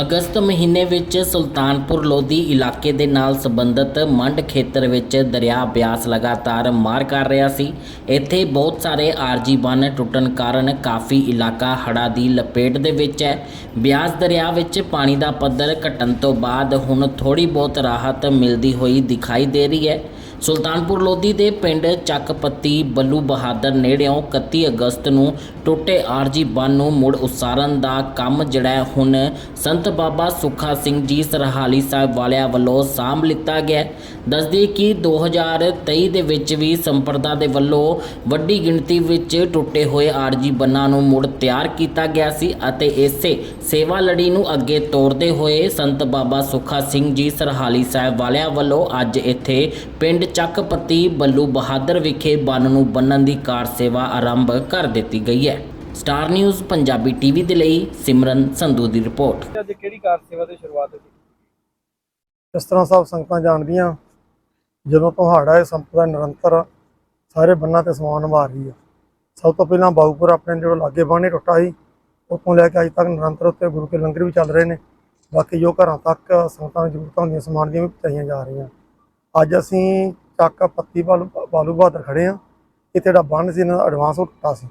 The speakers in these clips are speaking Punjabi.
ਅਗਸਤ ਮਹੀਨੇ ਵਿੱਚ ਸੁਲਤਾਨਪੁਰ ਲੋਧੀ ਇਲਾਕੇ ਦੇ ਨਾਲ ਸੰਬੰਧਿਤ ਮੰਡ ਖੇਤਰ ਵਿੱਚ ਦਰਿਆ ਬਿਆਸ ਲਗਾਤਾਰ ਮਾਰ ਕਰ ਰਿਹਾ ਸੀ। ਇੱਥੇ ਬਹੁਤ ਸਾਰੇ ਆਰਜੀ ਬੰਨ ਟੁੱਟਣ ਕਾਰਨ ਕਾਫੀ ਇਲਾਕਾ ਹੜ੍ਹਾਂ ਦੀ ਲਪੇਟ ਦੇ ਵਿੱਚ ਹੈ। ਬਿਆਸ ਦਰਿਆ ਵਿੱਚ ਪਾਣੀ ਦਾ ਪੱਧਰ ਘਟਣ ਤੋਂ ਬਾਅਦ ਹੁਣ ਥੋੜੀ ਬਹੁਤ ਰਾਹਤ ਮਿਲਦੀ ਹੋਈ ਦਿਖਾਈ ਦੇ ਰਹੀ ਹੈ। ਸੁਲਤਾਨਪੁਰ ਲੋਧੀ ਦੇ ਪਿੰਡ ਚੱਕਪੱਤੀ ਬੱਲੂ ਬਹਾਦਰ ਨੇੜਿਓਂ 31 ਅਗਸਤ ਨੂੰ ਟੁੱਟੇ ਆਰਜੀ ਬੰਨ ਨੂੰ ਮੁੜ ਉਸਾਰਨ ਦਾ ਕੰਮ ਜਿਹੜਾ ਹੁਣ ਸੰਤ ਸੰਤ ਬਾਬਾ ਸੁੱਖਾ ਸਿੰਘ ਜੀ ਸਰਹਾਲੀ ਸਾਹਿਬ ਵਾਲਿਆਂ ਵੱਲੋਂ ਸਾਂਭ ਲਿੱਤਾ ਗਿਆ ਹੈ। ਦੱਸਦੀ ਕਿ 2023 ਦੇ ਵਿੱਚ ਵੀ ਸੰਪਰਦਾ ਦੇ ਵੱਲੋਂ ਵੱਡੀ ਗਿਣਤੀ ਵਿੱਚ ਟੁੱਟੇ ਹੋਏ ਆਰਜੀ ਬੰਨਾਂ ਨੂੰ ਮੁੜ ਤਿਆਰ ਕੀਤਾ ਗਿਆ ਸੀ ਅਤੇ ਇਸੇ ਸੇਵਾ ਲੜੀ ਨੂੰ ਅੱਗੇ ਤੋਰਦੇ ਹੋਏ ਸੰਤ ਬਾਬਾ ਸੁੱਖਾ ਸਿੰਘ ਜੀ ਸਰਹਾਲੀ ਸਾਹਿਬ ਵਾਲਿਆਂ ਵੱਲੋਂ ਅੱਜ ਇੱਥੇ ਪਿੰਡ ਚੱਕਪਤੀ ਬੱਲੂ ਬਹਾਦਰ ਵਿਖੇ ਬੰਨ ਨੂੰ ਬੰਨਣ ਦੀ ਕਾਰ ਸੇਵਾ ਆਰੰਭ ਕਰ ਦਿੱਤੀ ਗਈ ਹੈ ਸਟਾਰ ਨਿਊਜ਼ ਪੰਜਾਬੀ ਟੀਵੀ ਦੇ ਲਈ ਸਿਮਰਨ ਸੰਧੂ ਦੀ ਰਿਪੋਰਟ। ਅੱਜ ਕਿਹੜੀ ਕਾਰ ਸੇਵਾ ਦੀ ਸ਼ੁਰੂਆਤ ਹੋਈ? ਇਸ ਤਰ੍ਹਾਂ ਸਭ ਸੰਗਤਾਂ ਜਾਣਦੀਆਂ ਜਦੋਂ ਤੋਂ ਹੜ੍ਹ ਆਏ ਸੰਪਦਾ ਨਿਰੰਤਰ ਸਾਰੇ ਬੰਨਾਂ ਤੇ ਸਮਾਨ ਨਿਭਾ ਰਹੀ ਆ ਸਭ ਤੋਂ ਪਹਿਲਾਂ ਬਾਉਪੁਰ ਆਪਣੇ ਜਿਹੜਾ ਲਾਗੇ ਬਾਣੇ ਟੁੱਟਾ ਸੀ ਉੱਥੋਂ ਲੈ ਕੇ ਅੱਜ ਤੱਕ ਨਿਰੰਤਰ ਉੱਤੇ ਗੁਰੂ ਕੇ ਲੰਗਰ ਵੀ ਚੱਲ ਰਹੇ ਨੇ। ਬਾਕੀ ਜੋ ਘਰਾਂ ਤੱਕ ਸੰਗਤਾਂ ਨੂੰ ਜ਼ਰੂਰਤਾਂ ਹੁੰਦੀਆਂ ਸਮਾਨ ਦੀਆਂ ਵੀ ਪਹੁੰਚਾਈਆਂ ਜਾ ਰਹੀਆਂ। ਅੱਜ ਅਸੀਂ ਚੱਕ ਪੱਤੀ ਬਾਲੂ ਬਾਲੂ ਬਹਾਦਰ ਖੜੇ ਆ ਇੱਥੇ ਜਿਹੜਾ ਬੰਨ ਸੀ ਇਹਨਾਂ ਦਾ ਐਡਵਾਂਸ ਉਹ ਟੁੱਟਾ ਸੀ।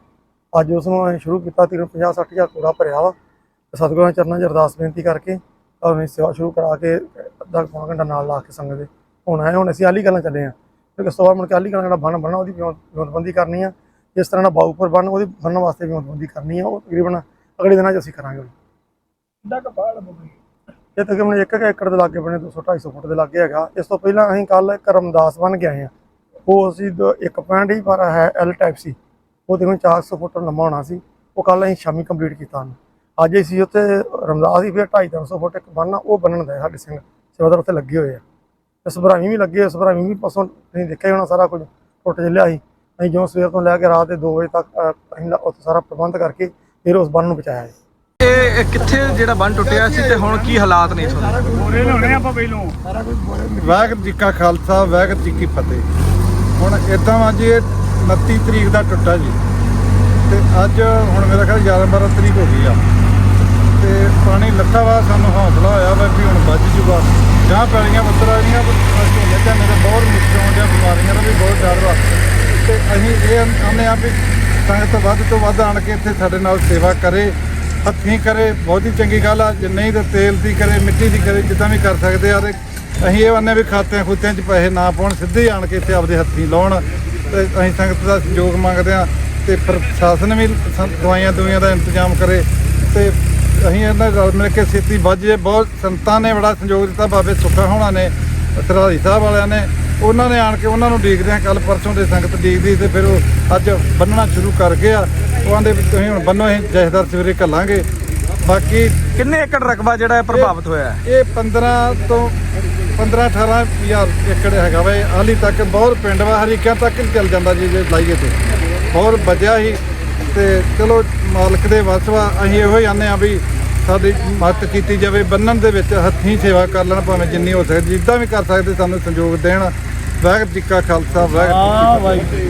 ਅੱਜ ਉਸ ਨੂੰ ਅਸੀਂ ਸ਼ੁਰੂ ਕੀਤਾ ਤਕਰੀਬਨ 50 60 ਹਜ਼ਾਰ ਕੂੜਾ ਭਰਿਆ ਵਾ। ਸਤਿਗੁਰਾਂ ਦੇ ਚਰਨਾਂ 'ਚ ਅਰਦਾਸ ਬੇਨਤੀ ਕਰਕੇ ਅਸੀਂ ਸੇਵਾ ਸ਼ੁਰੂ ਕਰਾ ਕੇ ਅੱਧਾ ਪੌਣਾ ਘੰਟਾ ਨਾਲ ਲਾ ਕੇ ਸੰਗਤ ਦੇ। ਹੁਣ ਆਏ ਹੁਣ ਅਸੀਂ ਆਲੀ ਗੱਲਾਂ ਚੱਲੇ ਆ। ਕਿਉਂਕਿ ਬਾਅਦ ਮੁੜ ਕੇ ਆਲੀ ਗੱਲਾਂ ਜਿਹੜਾ ਬੰਨ ਬੰਨਣਾ ਉਹਦੀ ਵਿਉਂਤਬੰਦੀ ਕਰਨੀ ਆ। ਜਿਸ ਤਰ੍ਹਾਂ ਦਾ ਬਾਉਪੁਰ ਬੰਨ ਉਹਦੀ ਬੰਨਣ ਵਾਸਤੇ ਵਿਉਂਤਬੰਦੀ ਕਰਨੀ ਆ। ਉਹ ਤਕਰੀਬਨ ਅਗਲੇ ਦਿਨਾਂ 'ਚ ਅਸੀਂ ਕਰਾਂਗੇ ਕਿੰਨਾ ਕੁ ਬਾੜ ਬੋਲੀ ਇਹ ਤਕਰੀਬਨ ਇੱਕ ਏਕੜ ਦੇ ਲਾਗੇ ਬਣੇ 200 250 ਫੁੱਟ ਦੇ ਲਾਗੇ ਹੈਗਾ। ਇਸ ਤੋਂ ਪਹਿਲਾਂ ਅਸੀਂ ਕੱਲ ਕਰਮਦਾਸ ਬਣ ਕੇ ਆਏ ਆ। ਉਹ ਅਸੀਂ ਇੱਕ ਪੁਆਇੰਟ ਹੀ ਪਰ ਹੈ ਐਲ ਟਾਈਪ ਸੀ। ਉਹ ਤਕਰੀਬਨ 400 ਫੁੱਟ ਲੰਮਾ ਹੋਣਾ ਸੀ ਉਹ ਕੱਲ ਅਸੀਂ ਸ਼ਾਮੀ ਕੰਪਲੀਟ ਕੀਤਾ ਅੱਜ ਅਸੀਂ ਉੱਥੇ ਰਮਦਾਸ ਹੀ ਫਿਰ 250 300 ਫੁੱਟ ਇੱਕ ਬੰਨ ਉਹ ਬੰਨਣ ਦਾ ਸਾਡੇ ਸਿੰਘ ਸੇਵਾਦਾਰ ਉੱਥੇ ਲੱਗੇ ਹੋਏ ਆ। ਤੇ ਸਭਰਾਵੀ ਵੀ ਲੱਗੇ ਹੋਏ ਸਭਰਾਵੀ ਵੀ ਪਸੋਂ ਤੁਸੀਂ ਦੇਖਿਆ ਹੋਣਾ ਸਾਰਾ ਕੁਝ ਟੁੱਟ ਚੱਲਿਆ ਸੀ। ਅਸੀਂ ਜੋ ਸਵੇਰ ਤੋਂ ਲੈ ਕੇ ਰਾਤ ਦੇ 2 ਵਜੇ ਤੱਕ ਅਸੀਂ ਉੱਥੇ ਸਾਰਾ ਪ੍ਰਬੰਧ ਕਰਕੇ ਫਿਰ ਉਸ ਬੰਨ ਨੂੰ ਬਚਾਇਆ ਜੀ। ਇਹ ਕਿੱਥੇ ਜਿਹੜਾ ਬੰਨ ਟੁੱਟਿਆ ਸੀ ਤੇ ਹੁਣ ਕੀ ਹਾਲਾਤ ਨੇ ਇਥੋਂ ਬੋਰੇ ਲਾਉਣੇ ਆਪਾਂ ਪਹਿਲੋਂ। ਵਾਹਿਗੁਰੂ ਜੀ ਕਾ ਖਾਲਸਾ ਵਾਹਿਗੁਰੂ ਜੀ ਕੀ ਫਤਿਹ। ਹੁਣ ਇਦਾਂ ਵਾ ਜੀ 29 ਤਰੀਕ ਦਾ ਟੁੱਟਾ ਜੀ। ਤੇ ਅੱਜ ਹੁਣ ਮੇਰਾ ਖਿਆਲ 11 12 ਤਰੀਕ ਹੋ ਗਈ ਆ। ਤੇ ਪਾਣੀ ਲੱਥਾ ਵਾ ਸਾਨੂੰ ਹੌਸਲਾ ਹੋਇਆ ਵਾ ਵੀ ਹੁਣ ਵੱਜ ਜੂਗਾ। ਜਾਂ ਪੈਲੀਆਂ ਪੁੱਤਰ ਆਈਆਂ ਝੋਨੇ ਝਾਨੇ ਦੇ ਬਹੁਤ ਮੁਸ਼ਕਲਾਂ ਦੀਆਂ ਬਿਮਾਰੀਆਂ ਦਾ ਵੀ ਬਹੁਤ ਡਰ ਵਾ। ਤੇ ਅਸੀਂ ਇਹ ਆਨੇ ਆ ਵੀ ਸੰਗਤ ਵੱਧ ਤੋਂ ਵੱਧ ਆਣ ਕੇ ਇੱਥੇ ਸਾਡੇ ਨਾਲ ਸੇਵਾ ਕਰੇ, ਹੱਥੀਂ ਕਰੇ, ਬਹੁਤ ਹੀ ਚੰਗੀ ਗੱਲ ਆ, ਜੇ ਨਹੀਂ ਤਾਂ ਤੇਲ ਦੀ ਕਰੇ, ਮਿੱਟੀ ਦੀ ਕਰੇ, ਜਿੱਦਾਂ ਵੀ ਕਰ ਸਕਦੇ ਆ। ਤੇ ਅਸੀਂ ਇਹ ਆਨੇ ਵੀ ਖਾਤਿਆਂ ਖੁੱਤਿਆਂ 'ਚ ਪੈਸੇ ਨਾ ਪਾਉਣ, ਸਿੱਧੇ ਹੀ ਆਣ ਕੇ ਇੱਥੇ ਆਪਦੇ ਹੱਥੀਂ ਲਾਉਣ। ਤੇ ਅਸੀਂ ਸੰਗਤ ਦਾ ਸਹਿਯੋਗ ਮੰਗਦੇ ਆ ਤੇ ਪ੍ਰਸ਼ਾਸਨ ਵੀ ਸੰ- ਦਵਾਈਆਂ ਦੁਈਆਂ ਦਾ ਇੰਤਜ਼ਾਮ ਕਰੇ ਤੇ ਅਸੀਂ ਇਹਨਾਂ ਨਾਲ ਮਿਲ ਕੇ ਛੇਤੀ ਵੱਧ ਜੇ ਬਹੁਤ ਸੰਤਾਂ ਨੇ ਬੜਾ ਸਹਿਯੋਗ ਦਿੱਤਾ, ਬਾਬੇ ਸੁੱਖਾ ਹੋਣਾ ਨੇ ਸਰਹਾਲੀ ਸਾਹਿਬ ਵਾਲਿਆਂ ਨੇ, ਉਹਨਾਂ ਨੇ ਆਣ ਕੇ ਉਹਨਾਂ ਨੂੰ ਡੀਕਦੇ ਆ ਕੱਲ ਪਰਸੋਂ ਦੇ ਸੰਗਤ ਡੀਕਦੀ ਤੇ ਫਿਰ ਉਹ ਅੱਜ ਬੰਨਣਾ ਸ਼ੁਰੂ ਕਰ ਗਏ ਆ, ਉਹ ਆਂਦੇ ਵੀ ਤੁਸੀਂ ਹੁਣ ਬੰਨੋ ਅਸੀਂ ਜਥੇਦਾਰ ਸਵੇਰੇ ਘੱਲਾਂਗੇ। ਬਾਕੀ ਕਿੰਨੇ ਏਕੜ ਰਕਬਾ ਜਿਹੜਾ ਹੈ ਪ੍ਰਭਾਵਿਤ ਹੋਇਆ ਹੈ? ਇਹ 15 ਤੋਂ 15 18 ਹਜ਼ਾਰ ਏਕੜ ਹੈਗਾ ਵਾ। ਇਹ ਹਾਲੀ ਤੱਕ ਬਹੁਤ ਪਿੰਡ ਵਾ ਹਰੀਕਿਆਂ ਤੱਕ ਹੀ ਚੱਲ ਜਾਂਦਾ ਜੀ ਜੇ ਲਾਈਏ ਤੇ। ਹੋਰ ਬਚਿਆ ਹੀ ਤੇ ਚਲੋ ਮਾਲਕ ਦੇ ਵੱਸ ਵਾ ਅਸੀਂ ਇਹੋ ਹੀ ਆਨੇ ਆ ਵੀ ਸਾਡੀ ਮਦਦ ਕੀਤੀ ਜਾਵੇ ਬੰਨਣ ਦੇ ਵਿੱਚ ਹੱਥੀਂ ਸੇਵਾ ਕਰ ਲੈਣ ਭਾਵੇਂ ਜਿੰਨੀ ਹੋ ਸਕਦੀ ਜਿੱਦਾਂ ਵੀ ਕਰ ਸਕਦੇ ਸਾਨੂੰ ਸੰਯੋਗ ਦੇਣ। ਵਾਹਿਗੁਰੂ ਜੀ ਕਾ ਖਾਲਸਾ ਵਾਹਿਗੁਰੂ ਜੀ ਕੀ ਫਤਿਹ।